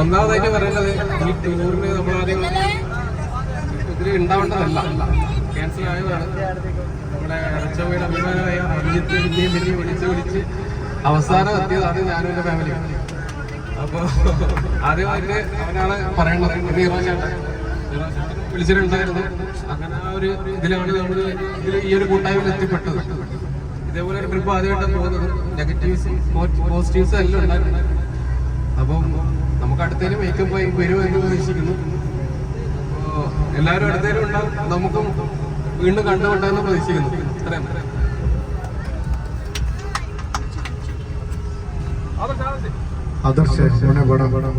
ഒന്നാമതായിട്ട് പറയുന്നത് ഈ ടൂറിന് നമ്മൾ ആദ്യം ഇതിൽ ഉണ്ടാവേണ്ടതല്ല. ക്യാൻസൽ ആയതാണ്. നമ്മുടെ അച്ഛമ്മയുടെ അഭിമാനമായ അഭിജിത്ത് വിജയം പിന്നെയും വിളിച്ച് വിളിച്ച് അവസാനം എത്തിയതാണ് ഞാനും എന്റെ ഫാമിലി അപ്പോൾ ആദ്യമായിട്ട് അവനാണ് പറയേണ്ടത്. ഇത് ചേട്ടൻ വിളിച്ചിട്ടുണ്ടായിരുന്നു അങ്ങനെ ആ ഒരു ഇതിലാണ് നമ്മൾ ഇതിൽ ഈ ഒരു കൂട്ടായ്മയിൽ എത്തിപ്പെട്ടത് ഇതേപോലെ ഒരു ട്രിപ്പ് ആദ്യമായിട്ടാണ് പോകുന്നത് നെഗറ്റീവ്സ് പോസിറ്റീവ്സ് എല്ലാം ഉണ്ടായിരുന്നു അപ്പം നമുക്ക് അടുത്തേലും മേക്കപ്പ് ആയി വരുമെന്ന് പ്രതീക്ഷിക്കുന്നു അപ്പോ എല്ലാവരും അടുത്തേലും ഉണ്ടാവും നമുക്കും വീണ്ടും കണ്ടുകൊണ്ടെന്ന് പ്രതീക്ഷിക്കുന്നു ഇത്രയും आदर्श होने बड़ा बड़ा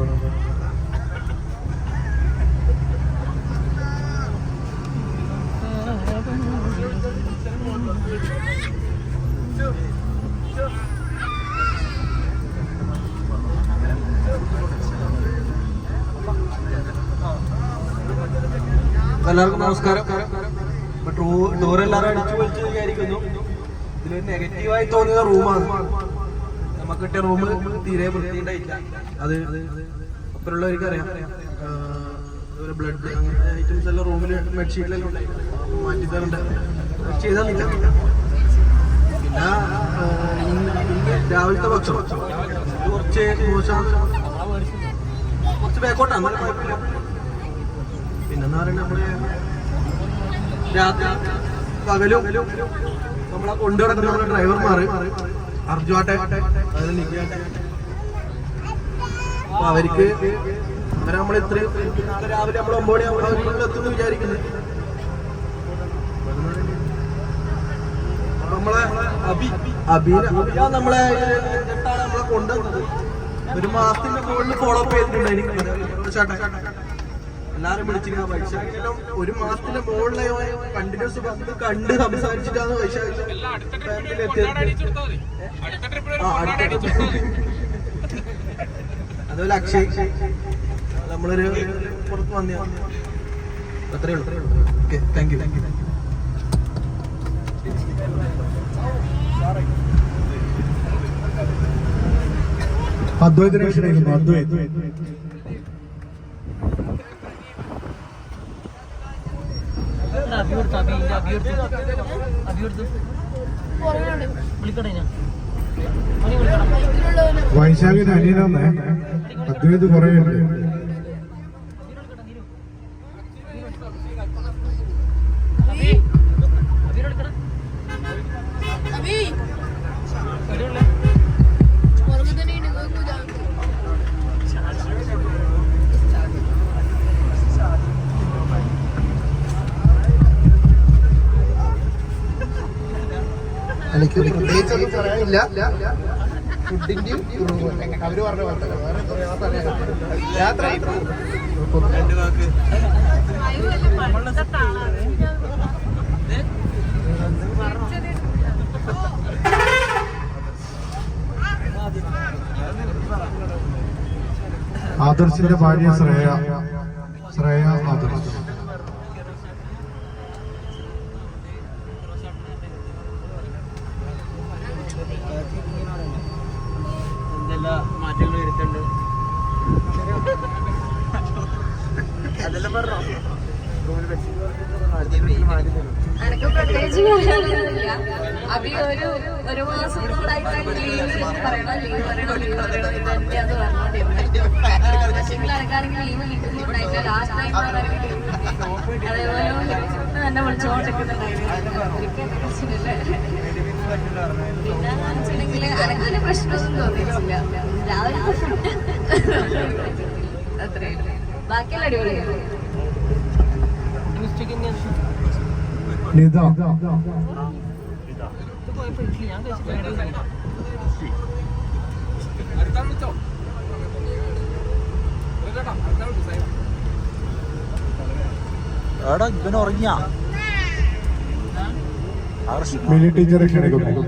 എല്ലാവർക്കും നമസ്കാരം. ഇപ്പൊ ടൂർ എല്ലാവരും അടിച്ചു പൊളിച്ച് വിചാരിക്കുന്നു. ഇതിലൊരു നെഗറ്റീവായി തോന്നിയ റൂമാണ്. നമുക്ക് കിട്ടിയ റൂം തീരെ വൃത്തിയുണ്ടായില്ല അത് അപ്പുറമുള്ളവർക്ക് അറിയാം അതുപോലെ ബ്ലഡ് അങ്ങനത്തെ ഐറ്റംസ് എല്ലാം റൂമിൽ ബെഡ്ഷീറ്റിലെല്ലാം ഉണ്ടായി മാറ്റിത്തരണ്ട്. തരണ്ട ചെയ്താന്നില്ല. പിന്നെ രാവിലത്തെ ഭക്ഷണം. കുറച്ച് മോശം കുറച്ച് ബാക്കോട്ടാണ് പിന്നെന്ന് പറയുന്നത് നമ്മൾ രാത്രി പകലും നമ്മളെ കൊണ്ടുനടക്കുന്ന നമ്മുടെ ഡ്രൈവർമാര് അർജുവാട്ടെ അതിൽ നിൽക്കാട്ടെ അപ്പൊ അവർക്ക് അവരെ നമ്മൾ ഇത്രയും രാവിലെ നമ്മൾ ഒമ്പത് മണി അവിടെ എത്തുമെന്ന് വിചാരിക്കുന്നത് നമ്മളെ നമ്മളെ കൊണ്ടുവന്നത്? ഒരു മാസത്തിന്റെ മുകളിൽ ഫോളോ അപ്പ് ചെയ്തിട്ടുണ്ടായിരിക്കും ചേട്ടാ എല്ലാരും വിളിച്ചിരുന്ന പൈസ. ഒരു മാസത്തിന്റെ മുകളിലായി കണ്ടിന്യൂസ് വന്ന് കണ്ട് സംസാരിച്ചിട്ടാണ് പൈസ. അതുപോലെ അക്ഷയ്. നമ്മളൊരു പുറത്ത് വന്നു അത്രേ ഉള്ളൂ. Okay thank you thank you ക്ഷണിക്കുന്നു അദ്വൈത്. അഭിവൃദ്ധി അഭിവൃദ്ധി അഭിവൃദ്ധി വിളിക്കണേ ഞാൻ. മണി വിളിക്കണം. വൈശാഖിന് അനിയനാന്നേ. അദ്വൈത് കുറേ ഉണ്ട് എനിക്ക് പ്രത്യേകിച്ചൊന്നും പറയാനില്ല. ഫുഡിന്റെയും അവർ പറഞ്ഞ. വേറെ യാത്ര ആദർശിന്റെ ഭാര്യ ശ്രേയ. ശ്രേയ എനിക്ക് പ്രത്യേകിച്ച് പറയാനൊന്നുമില്ല അഭി ഒരു ഒരു മാസം കൂടായിട്ട് ലീവ് പറയണോ ലീവ് പറയണോ ലീവ് പറയണോ ഇത് തന്നെ അത് പറഞ്ഞോണ്ടിരുന്നത് പക്ഷേ ആർക്കാണെങ്കിൽ ലീവ് കിട്ടുന്നുണ്ടായില്ല ലാസ്റ്റ് ടൈം അതേപോലെ തന്നെ വിളിച്ചോണ്ടിരിക്കുന്നുണ്ടായിരുന്നു പിന്നെ വെച്ചിട്ടുണ്ടെങ്കിൽ അനക്കൊരു പ്രശ്നമൊന്നും തോന്നിയിട്ടില്ല രാവിലത്തെ ഫുഡ് അത്രേ ഉള്ളൂ. ബാക്കിയെല്ലാം അടിപൊളിയാണ് മിസ്റ്റേക്ക് നിത എടാ ഇവൻ ഉറങ്ങിയാ? മിനി ടീച്ചറെ ക്ഷണിക്കുന്നു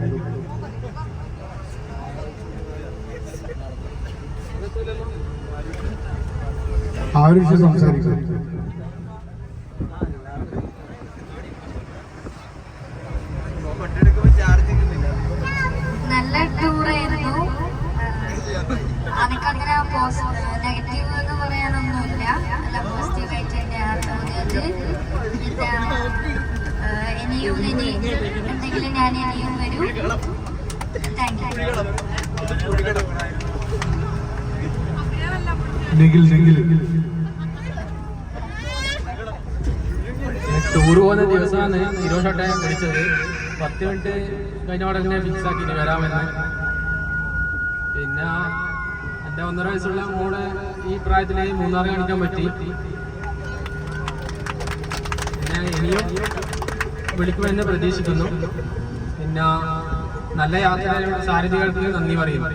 ആരുഷ് സംസാരിക്കുന്നു നെഗറ്റീവ് എന്ന് പറയാനൊന്നുമില്ല. നല്ല പോസിറ്റീവ് ആയിട്ട് തന്നെയാണ് തോന്നിയത്. പിന്നെ ആ, ഇനിയും ഇനി എന്തെങ്കിലും ഞാൻ ഇനിയും വരും. താങ്ക് യു ടൂർ പോകുന്ന ദിവസമാണ് ഇരുപത്തെട്ടെ വിളിച്ചത് പത്ത് മിനിറ്റ് കഴിഞ്ഞ ഉടനെ ഫിക്സ് ആക്കിയിട്ട് വരാമെന്ന്. പിന്നെ എന്റെ ഒന്നര വയസ്സുള്ള മോൾ ഈ പ്രായത്തിൽ മൂന്നാറ് കാണിക്കാൻ പറ്റി. ഞാൻ ഇനിയും വിളിക്കുമെന്ന് പ്രതീക്ഷിക്കുന്നു. പിന്നെ നല്ല യാത്ര സാരഥികൾക്ക് നന്ദി പറയും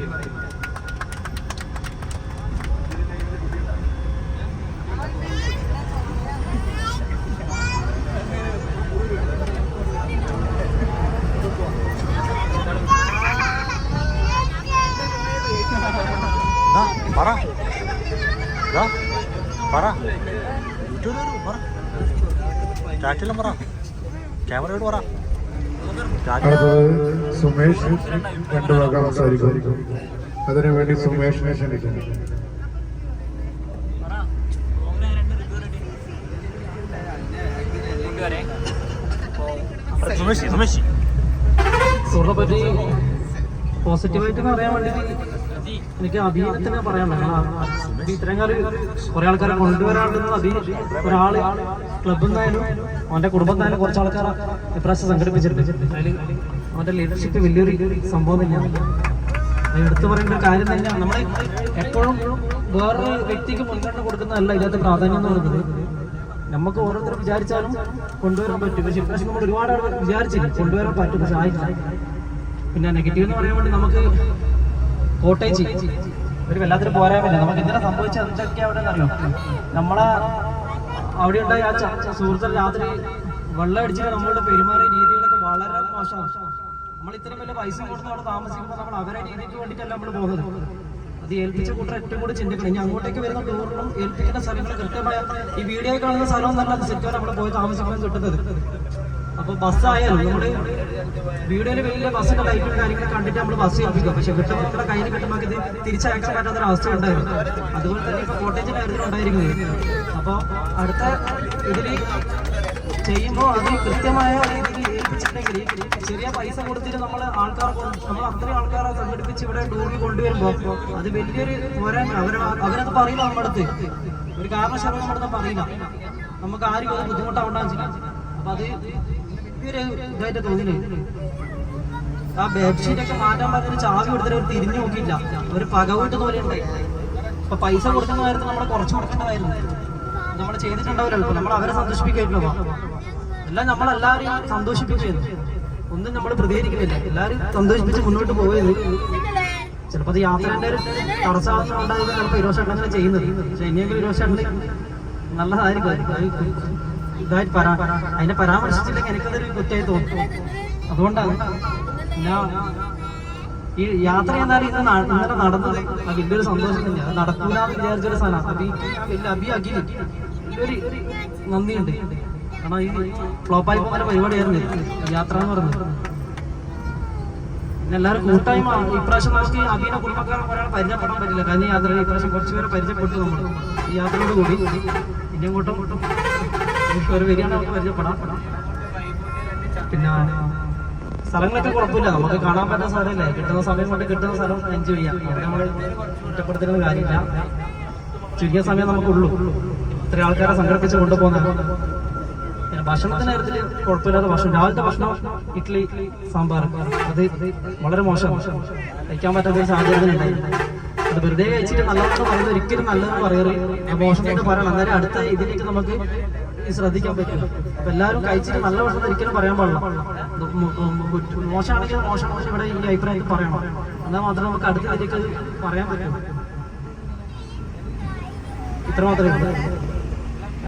ദാ, പറ ദാ, പറ യൂട്യൂബിൽ വരൂ, പറ ചാറ്റിലും പറ. ക്യാമറയോട് പറ. സുമേഷ് രണ്ടു വാക്ക് സംസാരിക്കും. അതിനുവേണ്ടി സുമേഷിനെ ക്ഷണിക്കുന്നു സുമേഷ് സുമേഷ്. പോസിറ്റീവായിട്ട് പറയാൻ വേണ്ടിയിട്ട് എനിക്ക് അധീനത്തിന് പറയാൻ ഇത്രയും കാലം കുറെ ആൾക്കാരെ കൊണ്ടുവരാണ്ടെന്ന് അഭി ഒരാൾ ക്ലബിൽ നിന്നായാലും അവന്റെ കുടുംബത്തിനായാലും കുറച്ച് ആൾക്കാരെ ഇപ്രാവശ്യം സംഘടിപ്പിച്ചിട്ടുണ്ട്. അതിൽ അവന്റെ ലീഡർഷിപ്പ് വലിയൊരു സംഭവം തന്നെയാണ്. എടുത്തു പറയേണ്ട ഒരു കാര്യം തന്നെയാണ്. നമ്മൾ എപ്പോഴും വേറൊരു വ്യക്തിക്ക് മുൻഗണന കൊടുക്കുന്നതല്ല ഇതിനകത്ത് പ്രാധാന്യം എന്ന് പറയുന്നത്. നമുക്ക് ഓരോരുത്തർ വിചാരിച്ചാലും കൊണ്ടുവരാൻ പറ്റും. പക്ഷെ ഇപ്രാവശ്യം നമ്മൾ ഒരുപാട് വിചാരിച്ചില്ല കൊണ്ടുവരാൻ പറ്റും പക്ഷെ ആയില്ല പിന്നെ നെഗറ്റീവ് എന്ന് പറയാൻ വേണ്ടി നമുക്ക് കോട്ടേജ് ഒരു വല്ലാത്തൊരു പോരായ്മയില്ല. നമുക്ക് ഇങ്ങനെ സംഭവിച്ച എന്തൊക്കെയാ അവിടെ അറിയാം നമ്മളെ അവിടെ ഉണ്ടായ ആ സുഹൃത്തുക്കൾ രാത്രി വെള്ളം അടിച്ചിട്ട് നമ്മളുടെ പെരുമാറിയ രീതികളൊക്കെ വളരെ മോശമാണ്. നമ്മൾ ഇത്രയും വലിയ പൈസ കൊടുത്ത് അവിടെ താമസിക്കുമ്പോൾ നമ്മൾ അവരെ രീതിക്ക് വേണ്ടിയിട്ടല്ല നമ്മൾ പോകുന്നത്. അത് ഏൽപ്പിച്ച കൂട്ടർ ഏറ്റവും കൂടി ചിന്തിക്കണം. ഇനി അങ്ങോട്ടേക്ക് വരുന്ന ടൂറിനും ഏൽപ്പിക്കുന്ന സ്ഥലങ്ങൾ കൃത്യമായ ഈ വീഡിയോ കാണുന്ന സ്ഥലം എന്നല്ല ശരിക്കും നമ്മൾ പോയി താമസിക്കാൻ കിട്ടുന്നത്. അപ്പൊ ബസ്സായാലും നമ്മുടെ വീഡിയോയിൽ വലിയ ബസ്സിന്റെ ലൈറ്റും കാര്യങ്ങളും കണ്ടിട്ട് നമ്മൾ ബസ് ഏൽപ്പിക്കും പക്ഷെ കിട്ടും ഇത്ര കയ്യിൽ കിട്ടുമ്പോൾ ഇത് തിരിച്ചയക്കാൻ പറ്റാത്ത അവസ്ഥ ഉണ്ടായിരുന്നു. അതുപോലെ തന്നെ ഇപ്പൊ കോട്ടേജിന്റെ കാര്യത്തിൽ ഉണ്ടായിരിക്കുന്നത് അപ്പൊ അടുത്ത ഇതിൽ ചെയ്യുമ്പോൾ അത് കൃത്യമായ രീതിയിൽ ഏൽപ്പിച്ചിട്ടുണ്ടെങ്കിൽ ചെറിയ പൈസ കൊടുത്തിട്ട് നമ്മൾ ആൾക്കാർ നമ്മൾ അത്രയും ആൾക്കാരെ സംഘടിപ്പിച്ച് ഇവിടെ ടൂറിൽ കൊണ്ടുവരുമ്പോൾ അത് വലിയൊരു പോരായ്മ. അവർ അവരത് പറയില്ല നമ്മുടെ അടുത്ത് ഒരു കാരണവശാലും നമ്മുടെ അടുത്ത് പറയില്ല. നമുക്ക് ആരും അത് ബുദ്ധിമുട്ടാവേണ്ടാന്ന് ചെയ്യില്ല അപ്പൊ അത് വലിയൊരു ഇതായിട്ട് തോന്നിയില്ല ആ ബെഡ്ഷീറ്റ് ഒക്കെ മാറ്റാൻ പറഞ്ഞ ചാവി കൊടുത്തിട്ട് അവർ തിരിഞ്ഞു നോക്കിയില്ല. ഒരു പകവിട്ട് പോലെ ഉണ്ടായി അപ്പൊ പൈസ കൊടുക്കുന്ന കാര്യത്തിൽ നമ്മൾ കുറച്ച് കൊടുക്കേണ്ടതായിരുന്നു. നമ്മൾ ചെയ്തിട്ടുണ്ടാവില്ലല്ലോ. നമ്മൾ അവരെ സന്തോഷിപ്പിക്കായിരുന്നു എല്ലാം നമ്മളെല്ലാവരെയും സന്തോഷിപ്പിക്കുന്നു ഒന്നും നമ്മൾ പ്രതികരിക്കുന്നില്ല. എല്ലാവരും സന്തോഷിപ്പിച്ച് മുന്നോട്ട് പോയത് ചിലപ്പോൾ അത് യാത്രേന്റെ ഒരു തടസ്സം ഉണ്ടായത് ചിലപ്പോൾ ഇരുപത് അങ്ങനെ ചെയ്യുന്നത്. പക്ഷെ ഇനിയെങ്കിലും ഇരുപത് നല്ലതായിരിക്കും. ഇതായിട്ട് പരാ അതിനെ പരാമർശിച്ചില്ലെങ്കിൽ എനിക്കതൊരു കുറ്റമായി തോന്നും. അതുകൊണ്ടാണ് ഈ യാത്ര എന്നാൽ ഇത് ന- ഇന്നലെ നടന്നത്. ആ വലിയൊരു സന്തോഷം തന്നെയാണ്. നടക്കൂലെന്ന് വിചാരിച്ചൊരു സാധനം അബി വലിയ അബി അഖിൽ ഒരു നന്ദിയുണ്ട്. കാരണം ഈ ഫ്ലോപ്പായി പോകുന്ന പരിപാടിയായിരുന്നു. ഈ യാത്ര എന്ന് പറഞ്ഞത് എല്ലാവരും കൂട്ടായ്മ ഇപ്രാവശ്യം നമുക്ക് അബീനെ കുടുംബക്കാരെ ഒരാൾ പരിചയപ്പെടാൻ പറ്റില്ല. കഴിഞ്ഞ യാത്ര ഇപ്രാവശ്യം കുറച്ച് പേരെ പരിചയപ്പെട്ടു നമ്മൾ ഈ യാത്രയോട് കൂടി. ഇനി അങ്ങോട്ടും ഒരു വരികയാണ് നമുക്ക് പരിചയപ്പെടാം. പിന്നെ സ്ഥലങ്ങളൊക്കെ കുഴപ്പമില്ല. നമുക്ക് കാണാൻ പറ്റുന്ന സ്ഥലമല്ലേ? കിട്ടുന്ന സമയം കൊണ്ട് കിട്ടുന്ന സ്ഥലം എൻജോയ് ചെയ്യാം. അവിടെ നമ്മൾ കുറ്റപ്പെടുത്തുന്ന കാര്യമില്ല. ചുരുങ്ങിയ സമയം നമുക്കുള്ളൂ. ഇത്ര ആൾക്കാരെ സംഘടിപ്പിച്ച് കൊണ്ടുപോകുന്ന പിന്നെ ഭക്ഷണത്തിന്റെ കാര്യത്തിൽ കുഴപ്പമില്ലാത്ത ഭക്ഷണം. രാവിലത്തെ ഭക്ഷണം ഇഡ്ഡലി സാമ്പാർ. അത് വളരെ മോശം. കഴിക്കാൻ പറ്റാത്ത ഒരു സാഹചര്യം ഉണ്ടായി. അത് വെറുതെ കഴിച്ചിട്ട് നല്ലതെന്ന് പറയുന്നത് ഒരിക്കലും നല്ലതെന്ന് പറയരുത്. മോശമായിട്ട് പറയണം. അന്നേരം അടുത്ത ഇതിലേക്ക് നമുക്ക് ഈ ശ്രദ്ധിക്കാൻ പറ്റും അപ്പൊ എല്ലാവരും കഴിച്ചിട്ട് നല്ല ഭക്ഷണം ഒരിക്കലും പറയാൻ പാടില്ല. മോശമാണെങ്കിൽ മോശം മോശം ഇവിടെ ഈ അഭിപ്രായം പറയണം. എന്നാൽ മാത്രം നമുക്ക് അടുത്ത രീതിക്ക് പറയാൻ പറ്റും. ഇത്ര മാത്രമേ ഉള്ളൂ.